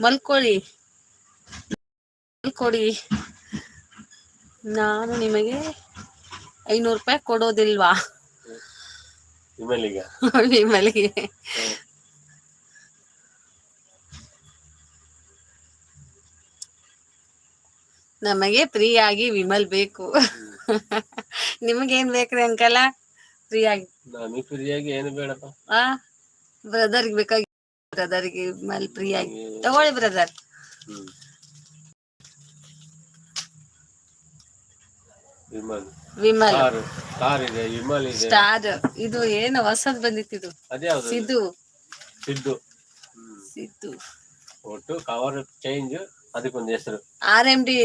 ಮಲ್ಕೊಳ್ಳಿ. ಮಲ್ಕೊಡಿ ನಾನು ನಿಮಗೆ ಐನೂರು ರೂಪಾಯಿ ಕೊಡೋದಿಲ್ವಾ? ವಿಮಲಿಗೆ ನಮಗೆ ಫ್ರೀ ಆಗಿ ವಿಮಲ್ ಬೇಕು. ನಿಮಗೇನ್ ಬೇಕ್ರಿ ಅಂಕಲ? ಫ್ರೀ ಆಗಿ ಫ್ರೀ ಆಗಿ ಏನು ಬೇಡಪ್ಪ. ಆ ಬ್ರದರ್ಗೆ ಬೇಕಾಗಿ ಬ್ರದರ್ಗೆ ಮೇಲೆ ಫ್ರೀ ಆಗಿ. ತಗೊಳ್ಳಿ ಬ್ರದರ್. ವಿಮಲ್. ಇದೆ ಇದೆ. ಸ್ಟಾರ್ ಇದು ಏನು ಹೊಸದ್ ಬಂದಿತ್ತು ಅದ್ಯಾವ್ದು? ಸಿದ್ದು. ಸಿದ್ದು. ಸಿದ್ದು. ಒಟ್ಟು ಕವರ್ ಚೇಂಜ್ ಅದಕ್ಕೊಂದು ಹೆಸರು. ಆರ್ ಎಂ ಡಿ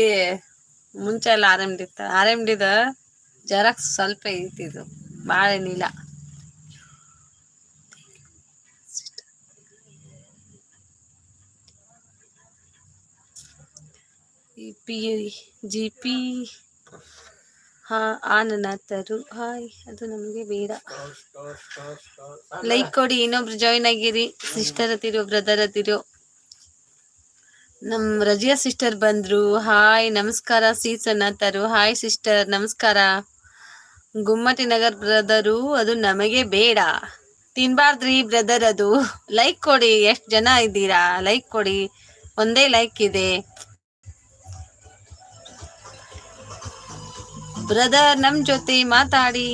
ಮುಂಚೆ ಎಲ್ಲ ಆರ್ ಎಂ ಡಿ ಇತ್ತು. ಆರ್ ಎಂ ಡಿದ ಜೆರಾಕ್ಸ್ ಸ್ವಲ್ಪ ಇತ್ತು ಭಾಳ ಏನಿಲ್ಲ ಪಿ ಜಿ ಪಿ ಹಾ ಆ ನನ್ನ ತರು ಹಾಯ್ ಅದು ನಮಗೆ ಬೇಡ ಲೈಕ್ ಕೊಡಿ, ಇನ್ನೊಬ್ರು ಜಾಯಿನ್ ಆಗಿರಿ. ಸಿಸ್ಟರ್ ಹತ್ತಿರೋ ಬ್ರದರ್ ಹತ್ತಿರೋ. ನಮ್ ರಜಿಯಾ ಸಿಸ್ಟರ್ ಬಂದ್ರು. ಹಾಯ್ ನಮಸ್ಕಾರ ಸೀಸ್ ತರು. ಹಾಯ್ ಸಿಸ್ಟರ್ ನಮಸ್ಕಾರ. ಗುಮ್ಮಟಿ ನಗರ್ ಬ್ರದರು ಅದು ನಮಗೆ ಬೇಡ. ತಿನ್ಬಾರ್ದ್ರಿ ಬ್ರದರ್ ಅದು. ಲೈಕ್ ಕೊಡಿ, ಎಷ್ಟು ಜನ ಇದ್ದೀರಾ? ಲೈಕ್ ಕೊಡಿ. ಒಂದೇ ಲೈಕ್ ಇದೆ. ಬ್ರದರ್ ನಮ್ ಜೊತೆ ಮಾತಾಡಿ.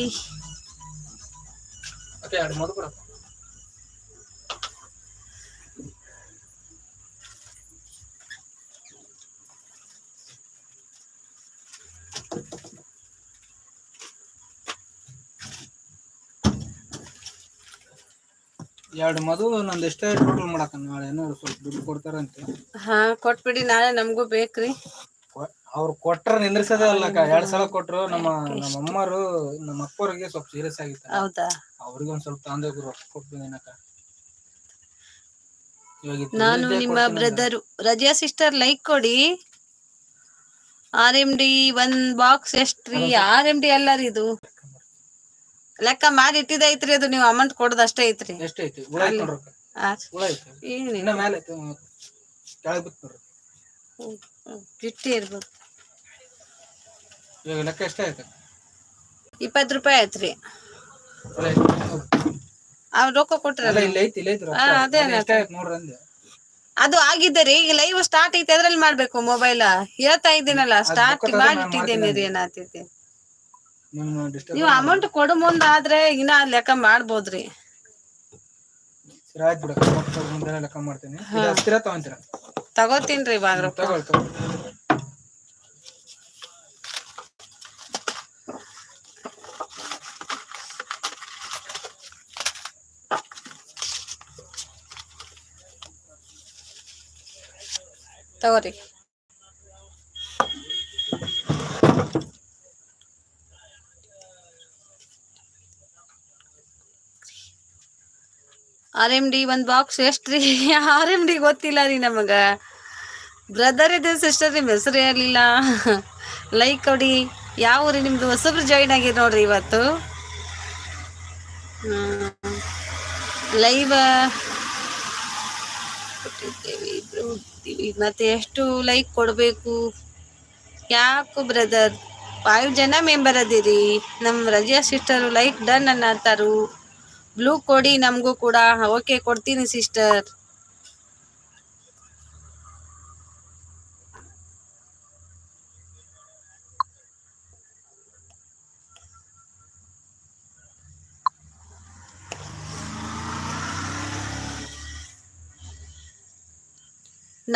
ಎರಡು ಮದು ನಂದು ಎಷ್ಟೇ ಟೋಟಲ್ ಮಾಡಕ ನಾಳೆ. ಏನೋ ಸ್ವಲ್ಪ ದುಡ್ಡು ಕೊಡ್ತಾರಂತೆ. ಹಾ ಕೊಟ್ಬಿಡಿ ನಾಳೆ ನಮಗೂ ಬೇಕ್ರಿ. ಅವ್ರು ಕೊಟ್ರ ನಿಂದ್ರಿಸೋದೇ ಎರಡ್ ಸಲ ಕೊಟ್ರು ನಮ್ಮ ನಮ್ಮ ಅಮ್ಮರು ನಮ್ಮ ಅಪ್ಪರಿಗೆ ಸ್ವಲ್ಪ ಸೀರಿಯಸ್ ಆಗಿತ್ತ. ಹೌದಾ? ಅವ್ರಿಗೆ ಒಂದ್ ಸ್ವಲ್ಪ ತಂದೆ ರೊಕ್ಕ ಕೊಟ್ಬಿದ್ದೀನಕ್ಕ ನಾನು ನಿಮ್ಮ ಬ್ರದರ್ ರಜಿಯಾ ಸಿಸ್ಟರ್ ಲೈಕ್ ಕೊಡಿ. ಆರ್ ಎಂ ಡಿ ಒಂದ್ ಬಾಕ್ಸ್ ಎಷ್ಟ್ರಿ ಆರ್ ಎಂ ಡಿ ಅಲ್ಲರಿ ಇದು. ಲೆಕ್ಕ ಮಾಡಿ ಇಟ್ಟಿದೈತ್ರಿ ಅದು ನೀವು ಅಮೌಂಟ್ ಕೊಡೋದು ಅಷ್ಟೇ ಐತ್ರಿ. ಏನಿಲ್ಲ ಐತಿ ಕೆಳಗ್ ಬಿತ್ತು ನೋಡ್ರಿ ಹ್ಮ್, ಹ್ಮ್, ಗಿಟ್ಟಿ ಇರ್ಬೋದು ಇವಾಗ ಲೆಕ್ಕ ಇಪ್ಪತ್ತು ರೂಪಾಯಿ ಆಯ್ತ್ರಿ. ಅವ್ರು ರೊಕ್ಕ ಕೊಟ್ರಲ್ಲ? ಅಲ್ಲ ಇಲ್ಲಿ ಐತಿ ಇಲ್ಲಿ ಐತಿ ರೊಕ್ಕ. ಆ, ಅದೇ ಅದು ಆಗಿದೆ ರೀ ನೋಡ್ರಿ ಅಂದೆ. ಅದು ಆಗಿದ್ದರೆ ಈಗ ಲೈವ್ ಸ್ಟಾರ್ಟ್ ಐತೆ ಅದ್ರಲ್ಲಿ ಮಾಡ್ಬೇಕು ಮೊಬೈಲ್ ಹೇಳ್ತಾ ಇದ್ದೀನಲ್ಲ ಸ್ಟಾರ್ಟ್ ಮಾಡಿಟ್ಟಿದ್ದೇನೆ ನಾನು ರೀ ಏನಾಗ್ತೈತಿ ನಿಮ್ಮ ಡಿಸ್ಟರ್ಬ್ ನೀವು ಅಮೌಂಟ್ ಕೊಡು ಮುಂದ ಆದ್ರೆ ಇನ್ನ ಲೆಕ್ಕ ಮಾಡ್ಬೋದ್ರಿ ಸರಿ ಆಯ್ತು ಬಿಡಕ್ಕ ಮುಂದೆ ಲೆಕ್ಕ ಮಾಡ್ತೀನಿ. ಇದು ಹತ್ತಿರ ತಗೊಂತೀರ? ತಗೋತೀನ್ರಿ ಬಾಗ್ರಪ್ಪ ರೊಕ್ಕ. ತಗೊಳ್ ತಗೊಳ್ ತಗೋರಿ. ಆರ್ ಎಂ ಡಿ ಒಂದು ಬಾಕ್ಸ್ ಎಷ್ಟ್ರಿ? ಆರ್ ಎಂ ಡಿ ಗೊತ್ತಿಲ್ಲ ರೀ ನಮಗ. ಬ್ರದರ್ ಇದೆ ಸಿಸ್ಟರ್ ನಿಮ್ಮ ಹೆಸರು ಇರಲಿಲ್ಲ. ಲೈಕ್ ಕೊಡಿ. ಯಾವ ಊರಿ ನಿಮ್ದು? ಹೊಸಬ್ರು ಜಾಯಿನ್ ಆಗಿರ್ ನೋಡ್ರಿ ಇವತ್ತು. ಲೈವ್ ಕೊಟ್ಟಿದ್ದೇವೆ ಇಬ್ರು ಹೋಗ್ತೀವಿ ಮತ್ತೆ ಎಷ್ಟು ಲೈಕ್ ಕೊಡಬೇಕು? ಯಾಕೋ ಬ್ರದರ್ ಫೈವ್ ಜನ ಮೆಂಬರ್ ಅದಿರಿ. ನಮ್ಮ ರಜಿಯಾ ಸಿಸ್ಟರು ಲೈಕ್ ಡನ್ ಅನ್ನತ್ತಾರು. ಬ್ಲೂ ಕೊಡಿ ನಮಗೂ ಕೂಡ. ಓಕೆ ಕೊಡ್ತೀನಿ ಸಿಸ್ಟರ್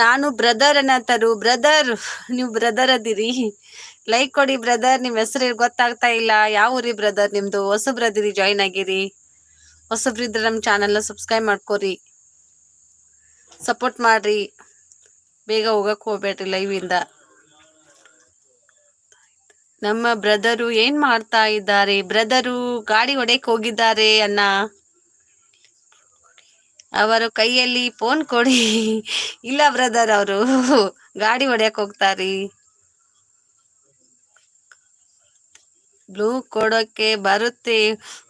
ನಾನು ಬ್ರದರ್ ಅನ್ನತರು. ಬ್ರದರ್ ನೀವು ಬ್ರದರ್ ಅದಿರಿ. ಲೈಕ್ ಕೊಡಿ ಬ್ರದರ್ ನಿಮ್ ಹೆಸರು ಗೊತ್ತಾಗ್ತಾ ಇಲ್ಲ. ಯಾವ ಊರಿ ಬ್ರದರ್ ನಿಮ್ದು? ಹೊಸಬ್ರು ಬ್ರದರಿ ಜಾಯಿನ್ ಆಗಿರಿ. ಹೊಸಬ್ರು ನಮ್ ಚಾನೆಲ್ನ ಸಬ್ಸ್ಕ್ರೈಬ್ ಮಾಡ್ಕೋರಿ. ಸಪೋರ್ಟ್ ಮಾಡ್ರಿ. ಬೇಗ ಹೋಗಕ್ ಹೋಗ್ಬೇಡ್ರಿ ಲೈವ್ ಇಂದ. ನಮ್ಮ ಬ್ರದರು ಏನ್ ಮಾಡ್ತಾ ಇದ್ದಾರೆ? ಬ್ರದರು ಗಾಡಿ ಹೊಡೆಯಕ್ ಹೋಗಿದ್ದಾರೆ ಅನ್ನ ಅವರ ಕೈಯಲ್ಲಿ ಫೋನ್ ಕೊಡಿ. ಇಲ್ಲ ಬ್ರದರ್ ಅವರು, ಗಾಡಿ ಹೊಡ್ಯಕ್ ಹೋಗ್ತಾರಿ. ಬ್ಲೂ ಕೊಡೋಕೆ ಬರುತ್ತೆ.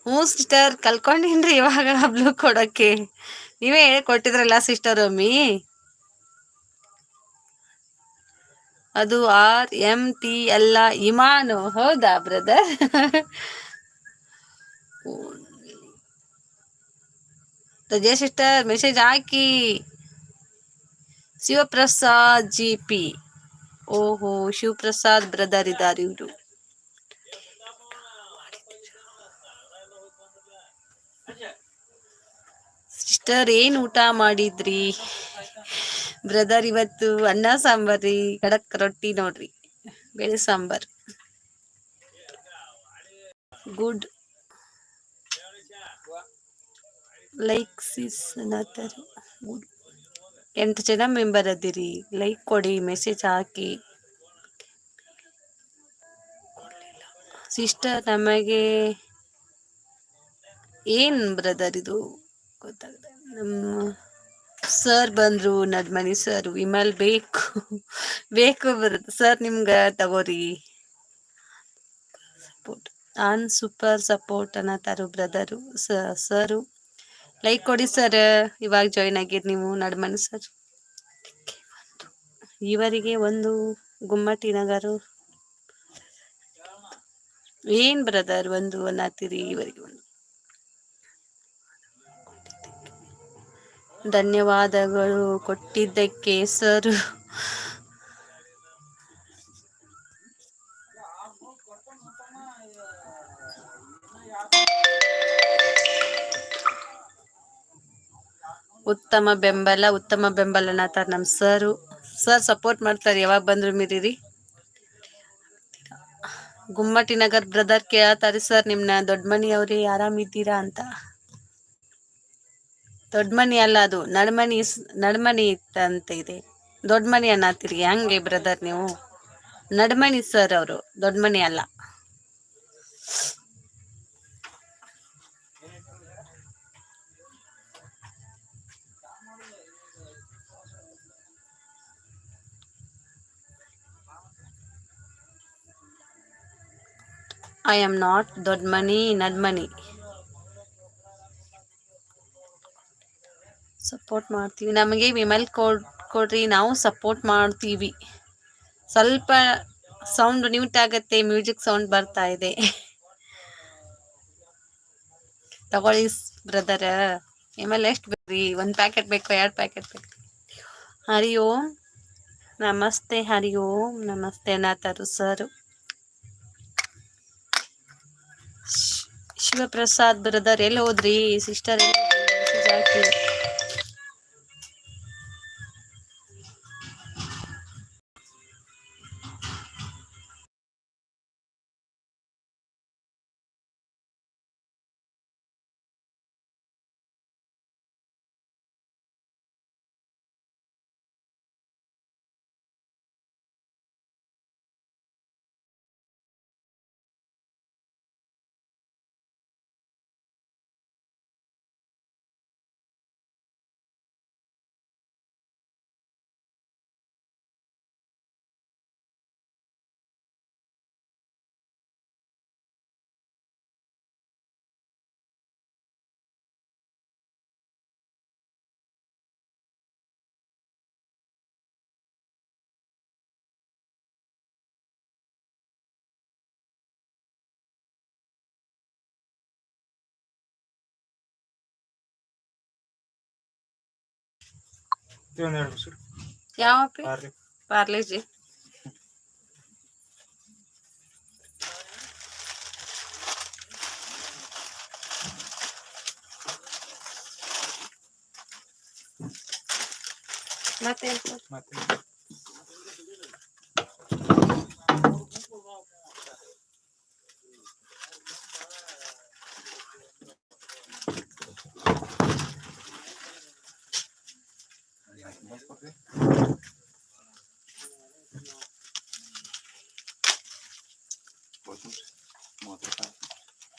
ಹ್ಞೂ ಸಿಸ್ಟರ್ ಕಲ್ಕೊಂಡಿನ್ರಿ ಇವಾಗ ಬ್ಲೂ ಕೊಡೋಕೆ. ನೀವೇ ಹೇಳಿ ಕೊಟ್ಟಿದ್ರಲ್ಲ ಸಿಸ್ಟರ್ ಒಮ್ಮಿ? ಅದು ಆರ್ ಎಂ ಟಿ ಅಲ್ಲ, ಇಮಾನು. ಹೌದಾ ಬ್ರದರ್ ರಜೆ ಸಿಸ್ಟರ್, ಮೆಸೇಜ್ ಹಾಕಿ. ಶಿವಪ್ರಸಾದ್ ಜಿ ಪಿ ಓಹೋ, ಶಿವಪ್ರಸಾದ್ ಬ್ರದರ್ ಇದ್ದಾರೆ ಇವರು. ಸಿಸ್ಟರ್, ಏನ್ ಊಟ ಮಾಡಿದ್ರಿ? ಬ್ರದರ್ ಇವತ್ತು ಅನ್ನ ಸಾಂಬಾರಿ, ಖಡಕ್ ರೊಟ್ಟಿ ನೋಡ್ರಿ, ಬೇಳೆ ಸಾಂಬಾರ್. ಗುಡ್ ಲೈಕ್ ಸಿಸ್ ಅನ್ನತ್ತಾರೆ ಎಂಟು ಜನ ಮೆಂಬರ್ ಅದಿರಿ. ಲೈಕ್ ಕೊಡಿ ಮೆಸೇಜ್ ಹಾಕಿ. ಸಿಸ್ಟರ್ ನಮಗೆ ಏನ್ ಬ್ರದರ್ ಇದು? ಗೊತ್ತಾಗಲ್ಲ ನಮ್ಮ ಸರ್ ಬಂದ್ರು ನಡ್ಮನಿ ಸರ್ ವಿಮಲ್ ಬೇಕು. ಬೇಕು ಬರುತ್ತೆ ಸರ್ ನಿಮ್ಗ ತಗೋರಿ. ಸಪೋರ್ಟ್ ಆನ್ ಸೂಪರ್ ಸಪೋರ್ಟ್ ಅನ್ನತಾರು ಬ್ರದರು ಸರು ಲೈಕ್ ಕೊಡಿ ಸರ್ ಇವಾಗ ಜಾಯಿನ್ ಆಗಿರಿ ನೀವು ನಡ್ಮನಿ ಸರ್ ಇವರಿಗೆ ಒಂದು ಗುಮ್ಮಟಿ ನಗರು. ಏನ್ ಬ್ರದರ್ ಒಂದು ಅನ್ನತ್ತೀರಿ ಇವರಿಗೆ ಒಂದು. ಧನ್ಯವಾದಗಳು ಕೊಟ್ಟಿದ್ದಕ್ಕೆ ಸರ್ ಉತ್ತಮ ಬೆಂಬಲ ಉತ್ತಮ ಬೆಂಬಲ ಅನ್ನತಾರ ನಮ್ ಸರು. ಸರ್ ಸಪೋರ್ಟ್ ಮಾಡ್ತಾರೆ, ಯಾವಾಗ ಬಂದ್ರು ಮಿರಿರಿ. ಗುಮ್ಮಟಿ ನಗರ್ ಬ್ರದರ್ ಕೇಳತಾರೆ ಸರ್, ನಿಮ್ನ ದೊಡ್ಡ ಮನಿ ಅವ್ರಿ ಆರಾಮಿದ್ದೀರಾ ಅಂತ. ದೊಡ್ಡ ಮನಿ ಅಲ್ಲ ಅದು, ನಡ್ಮನಿ ನಡ್ಮನಿ ಅಂತ ಇದೆ. ದೊಡ್ಡ ಮನಿ ಅನ್ನತ್ತೀರಿ ಹಂಗೆ ಬ್ರದರ್ ನೀವು? ನಡ್ಮನಿ ಸರ್ ಅವರು ದೊಡ್ಡ ಮನಿ ಅಲ್ಲ. ಐ ಆಮ್ ನಾಟ್ ದೊಡ್ಡ ಮನಿ ನಡ್ಮನಿ ಸಪೋರ್ಟ್ ಮಾಡ್ತೀವಿ. ನಮಗೆ ವಿಮಲ್ ಕೊಡ್, ಕೊಡ್ರಿ, ನಾವು ಸಪೋರ್ಟ್ ಮಾಡ್ತೀವಿ. ಸ್ವಲ್ಪ ಸೌಂಡ್ ನ್ಯೂಟ್ ಆಗುತ್ತೆ ಮ್ಯೂಸಿಕ್ ಸೌಂಡ್ ಬರ್ತಾ ಇದೆ. ತಗೊಳ್ಳಿ ಬ್ರದರ್ ವಿಮಲ್ ಎಷ್ಟು ಬೇಕ್ರಿ ಒಂದು ಪ್ಯಾಕೆಟ್ ಬೇಕು, ಎರಡು ಪ್ಯಾಕೆಟ್ ಬೇಕು. ಹರಿ ಓಂ ನಮಸ್ತೆ ಹರಿ ಓಂ ನಮಸ್ತೆ ಅನ್ನತಾರು ಸರ್ ಶಿವಪ್ರಸಾದ್ ಬ್ರದರ್ ಎಲ್ಲಿ ಹೋದ್ರಿ? ಸಿಸ್ಟರ್ ಹಾಕಿ ಇದೊಂದ್ ಎರಡು ಸರ್ ಯಾವ ಪಿ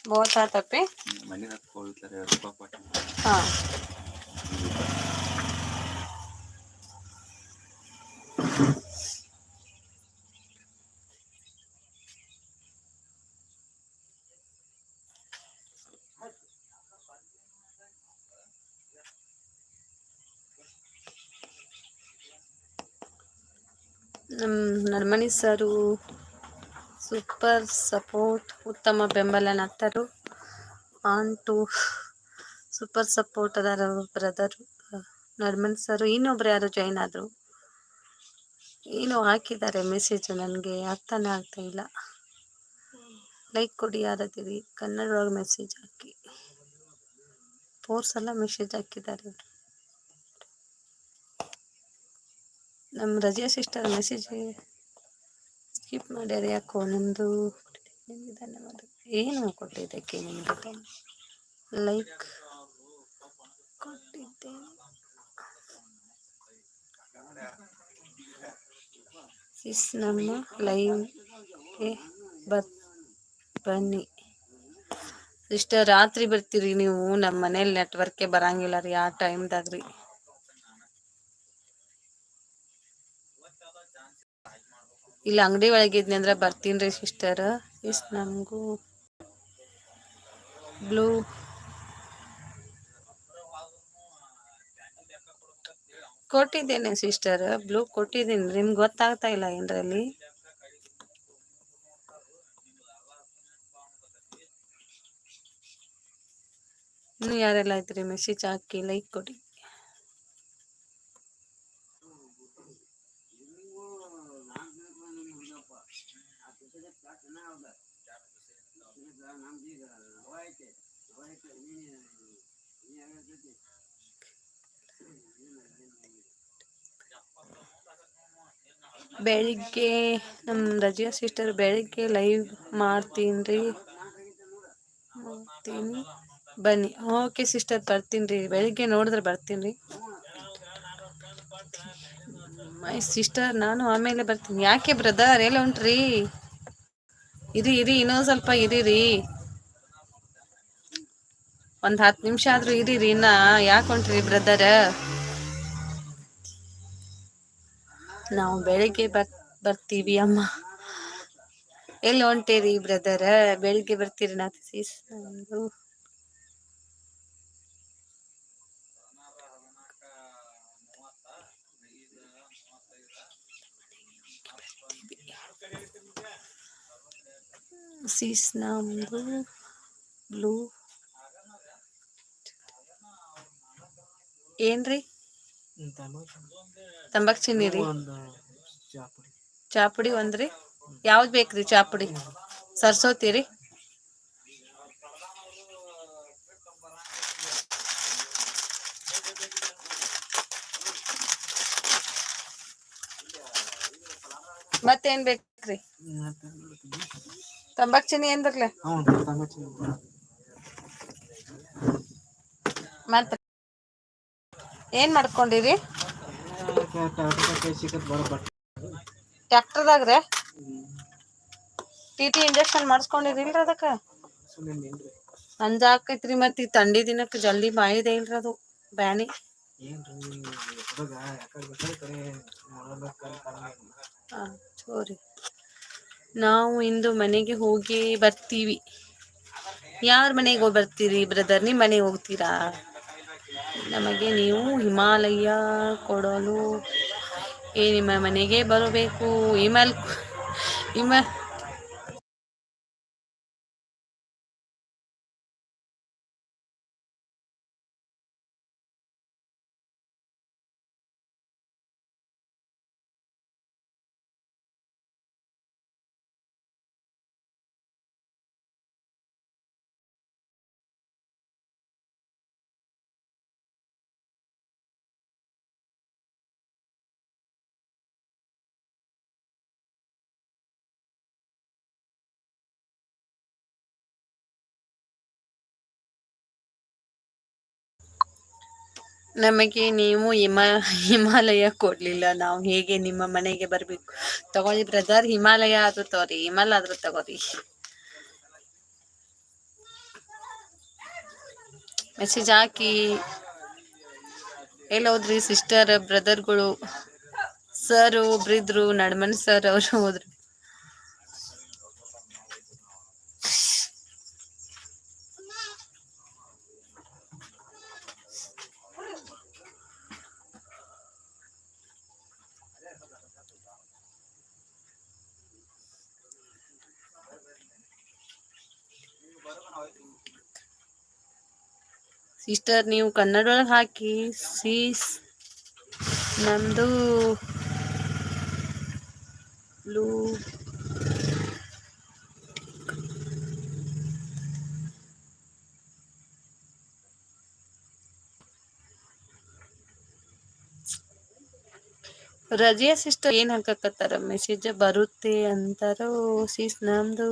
बहुत ಆತಪ್ಪಿ ಮನೆ ಹತ್ತು ಕೊಡ್ತಾರೆ ರೂಪಾಯಿ ಪಾಟಿ ಹಾ ನಮ್ಮ ನರ್ಮನಿ ಸರು ಸೂಪರ್ ಸಪೋರ್ಟ್, ಉತ್ತಮ ಬೆಂಬಲ ಆನ್ ಟು ಸೂಪರ್ ಸಪೋರ್ಟ್ ಅದಾರ ಬ್ರದರ್ ನರ್ಮನ್ ಸರ್ ಇನ್ನೊಬ್ರು ಯಾರು ಜಾಯ್ನ್ ಆದರು. ಏನೋ ಹಾಕಿದ್ದಾರೆ ಮೆಸೇಜ್ ನನಗೆ, ಅರ್ಥನೇ ಆಗ್ತಾ ಇಲ್ಲ. ಲೈಕ್ ಕೊಡಿ ಯಾರಿದ್ದೀರಿ ಕನ್ನಡ ಒಳಗೆ ಮೆಸೇಜ್ ಹಾಕಿ. ಫೋರ್ ಸಲ ಮೆಸೇಜ್ ಹಾಕಿದ್ದಾರೆ. ನಮ್ಮ ರಜಿಯಾ ಸಿಸ್ಟರ್ ಮೆಸೇಜ್ ಸ್ಕಿಪ್ ಮಾಡ್ಯಾರ ಯಾಕೋ ನಿಮ್ಮದು ಧನ್ಯವಾದ ಏನು ಕೊಟ್ಟಿದ್ದಕ್ಕೆ ನಿಮ್ಮದು ಲೈಕ್ ಕೊಟ್ಟಿದ್ದೇನೆ. ಸಿಸ್ ನಮ್ಮ ಲೈವ್ಗೆ ಬನ್ನಿ. ಸಿಸ್ಟರ್ ರಾತ್ರಿ ಬರ್ತೀರಿ ನೀವು ನಮ್ಮ ಮನೇಲಿ ನೆಟ್ವರ್ಕೆ ಬರಂಗಿಲ್ಲ ರೀ ಆ ಟೈಮ್ದಾಗ ರೀ. ಇಲ್ಲ, ಅಂಗಡಿ ಒಳಗೆ ಇದ್ನಿ ಅಂದ್ರೆ ಬರ್ತೀನಿ ರೀ ಸಿಸ್ಟರ್ ಇಷ್ಟ ನಮಗೂ ಬ್ಲೂ ಕೊಟ್ಟಿದ್ದೇನೆ ಸಿಸ್ಟರ್ ಬ್ಲೂ ಕೊಟ್ಟಿದ್ದೀನಿ. ನಿಮ್ಗೆ ಗೊತ್ತಾಗ್ತಾ ಇಲ್ಲ ಏನ್ರಲ್ಲಿ? ಇನ್ನು ಯಾರೆಲ್ಲ ಇದ್ರಿ? ಮೆಸೇಜ್ ಹಾಕಿ ಲೈಕ್ ಕೊಡಿ. ಬೆಳಿಗ್ಗೆ ನಮ್ಮ ರಜಿಯಾ ಸಿಸ್ಟರ್ ಬೆಳಿಗ್ಗೆ ಲೈವ್ ಮಾಡ್ತೀನಿ ರೀ. ಬನ್ನಿ. ಓಕೆ ಸಿಸ್ಟರ್ ಬರ್ತೀನಿ ರೀ. ಬೆಳಿಗ್ಗೆ ನೋಡಿದ್ರೆ ಬರ್ತೀನಿ ರೀ. ಮೈ ಸಿಸ್ಟರ್ ನಾನು ಆಮೇಲೆ ಬರ್ತೀನಿ. ಯಾಕೆ ಬ್ರದರ್ ಎಲ್ಲ ಉಂಟ್ರಿ? ಇರಿ ಇರಿ, ಇನ್ನೊಂದು ಸ್ವಲ್ಪ ಇರೀರಿ. ಒಂದು ಹತ್ತು ನಿಮಿಷ ಆದರೂ ಇರೀರಿ ಇನ್ನ. ಯಾಕೆ ಹೊಂಟ್ರಿ ಬ್ರದರ್ ನಾವು ಬೆಳಿಗ್ಗೆ ಬರ್, ಬರ್ತೀವಿ ಅಮ್ಮ. ಎಲ್ಲಿ ಹೊಂಟೇರಿ ಬ್ರದರ್ ಬೆಳಿಗ್ಗೆ ಬರ್ತೀರಿ ನಾ ಸೀಸ್ ನಮ್ದು ಸೀಸ್ ನಮ್ದು ಬ್ಲೂ ಏನ್ರಿ? ತಂಬಾಕ್ ಚಿನ್ನಿ ರೀ? ಚಾಪುಡಿ. ಒಂದ್ರಿ ಯಾವ್ದು ಬೇಕ್ರಿ ಚಾಪುಡಿ? ಸರ್ಸೋತೀರಿ ಮತ್ತೇನ್ ಬೇಕ್ರಿ ತಂಬಾಕ್ ಚಿನ್ನಿ ಏನ್ ಬರ್ಲೆ ಮತ್ತ ಏನ್ ಮಾಡ್ಕೊಂಡಿರಿ? ಟ್ಯಾಕ್ಟರ್ದಾಗ್ರೆ ಟಿ ಟಿ ಇಂಜೆಕ್ಷನ್ ಮಾಡಿಸ್ಕೊಂಡಿರಿಲ್ರಿ ಅದಕ್ಕ? ಅಂಜಾಕೈತ್ರಿ ಮತ್ತ್ ಈ ಥಂಡಿ ದಿನಕ್ಕೆ ಜಲ್ದಿ ಮಾಡಿದೆ ಇಲ್ರಿ ಅದು, ಬ್ಯಾನಿ. ಸೋರಿ. ನಾವು ಇಂದು ಮನೆಗೆ ಹೋಗಿ ಬರ್ತೀವಿ. ಯಾರ ಮನೆಗೆ ಹೋಗಿ ಬರ್ತೀರಿ ಬ್ರದರ್ ನಿಮ್ಮ ಮನೆಗೆ ಹೋಗ್ತೀರಾ? ನಮಗೆ ನೀವು ಹಿಮಾಲಯ ಕೊಡಲು ಏ ನಿಮ್ಮ ಮನೆಗೆ ಬರಬೇಕು. ಇಮೇಲ್ ಇಮ ನಮಗೆ ನೀವು ಹಿಮ, ಹಿಮಾಲಯ ಕೊಡ್ಲಿಲ್ಲ. ನಾವು ಹೇಗೆ ನಿಮ್ಮ ಮನೆಗೆ ಬರ್ಬೇಕು? ತಗೊಳ್ಳಿ ಬ್ರದರ್ ಹಿಮಾಲಯ ಆದ್ರೂ ತಗೋರಿ ಹಿಮಾಲಯ ಆದ್ರೂ ತಗೋರಿ ಮೆಸೇಜ್ ಹಾಕಿ. ಎಲ್ಲಿ ಹೋದ್ರಿ ಸಿಸ್ಟರ್ ಬ್ರದರ್ಗಳು ಸರ್ ಒಬ್ರಿದ್ರು ನಡ್ಮನ್ ಸರ್ ಅವರು ಹೋದ್ರು. ಸಿಸ್ಟರ್ ನೀವು ಕನ್ನಡ ಒಳಗೆ ಹಾಕಿ ಸೀಸ್ ನಮ್ದು ಲೂ ರಜಿಯಾ ಸಿಸ್ಟರ್ ಏನ್ ಹಾಕಕತ್ತಾರ? ಮೆಸೇಜ್ ಬರುತ್ತೆ ಅಂತಾರೋ ಸೀಸ್ ನಮ್ದು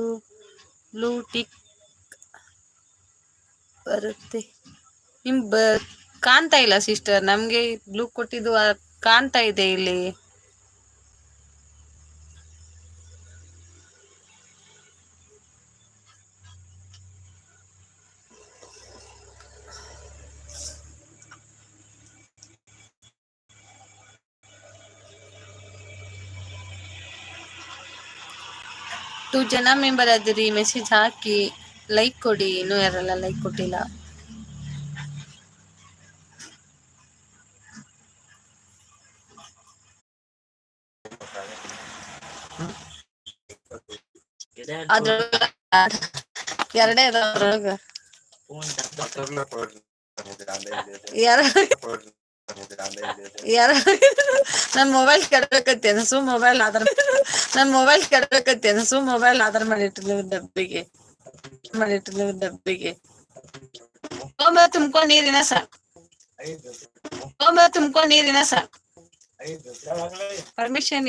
ಬ್ಲೂ ಟಿಕ್ ಬರುತ್ತೆ. ನಿಮ್ ಬ, ಕಾಣ್ತಾ ಇಲ್ಲ ಸಿಸ್ಟರ್ ನಮ್ಗೆ ಬ್ಲೂ ಕೊಟ್ಟಿದ್ದು ಕಾಣ್ತಾ ಇದೆ ಇಲ್ಲಿ. ಟೂ ಜನ ಮೆಂಬರ್ ಅದ್ರಿ ಮೆಸೇಜ್ ಹಾಕಿ ಲೈಕ್ ಕೊಡಿ. ಇನ್ನೂ ಯಾರೆಲ್ಲ ಲೈಕ್ ಕೊಟ್ಟಿಲ್ಲ. ಎರಡೇ ಅದಾವ ಅದ್ರೊಳಗ ಯಾರ ಯಾರ ನನ್ ಮೊಬೈಲ್ ಕೆಡಬೇಕತ್ತೆ ಅನಸು ಮೊಬೈಲ್ ಆಧಾರ ನನ್ ಮೊಬೈಲ್ ಕೆಡಬೇಕತ್ತೆ ಅನಸು ಮೊಬೈಲ್ ಆಧಾರ ಮಾಡಿಟ್ಟಿಲ್ಲ ಡಬ್ಬಿಗೆ ಮಾಡಿಟ್ಟಿಲ್ಲ ಡಬ್ಬಿಗೆ ತೊಂಬ ತುಂಬ್ಕೊ ನೀರಿನ ಸಾಕು ತೊಂಬ ತುಂಬ್ಕೊ ನೀರಿನ ಸಾಕು ಪರ್ಮಿಷನ್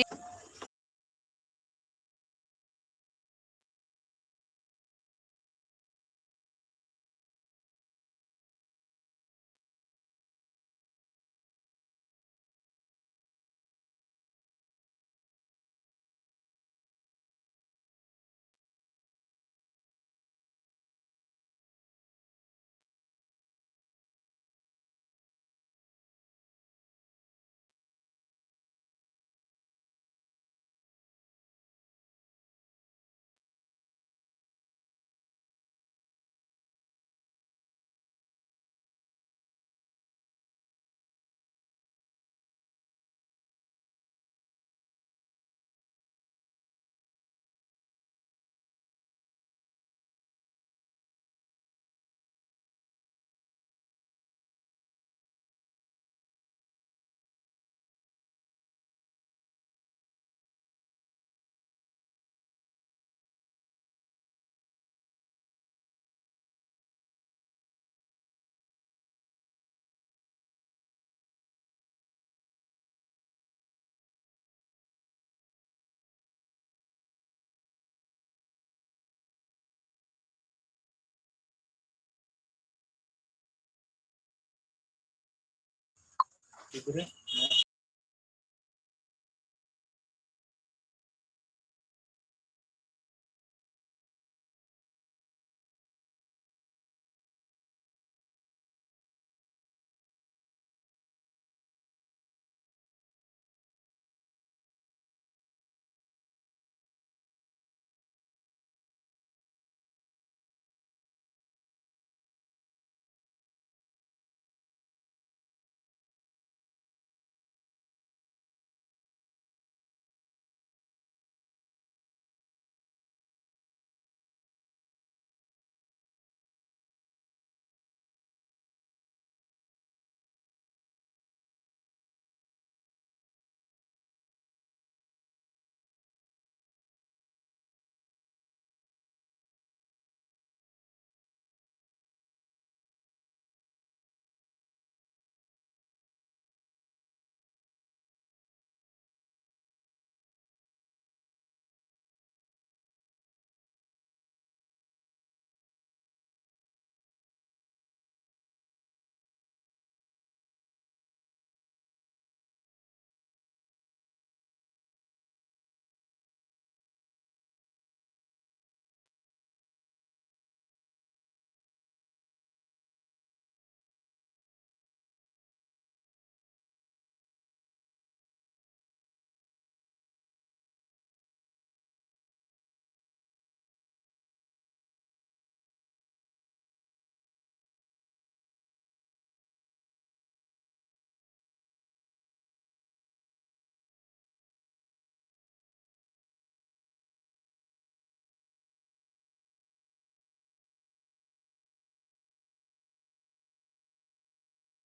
그래?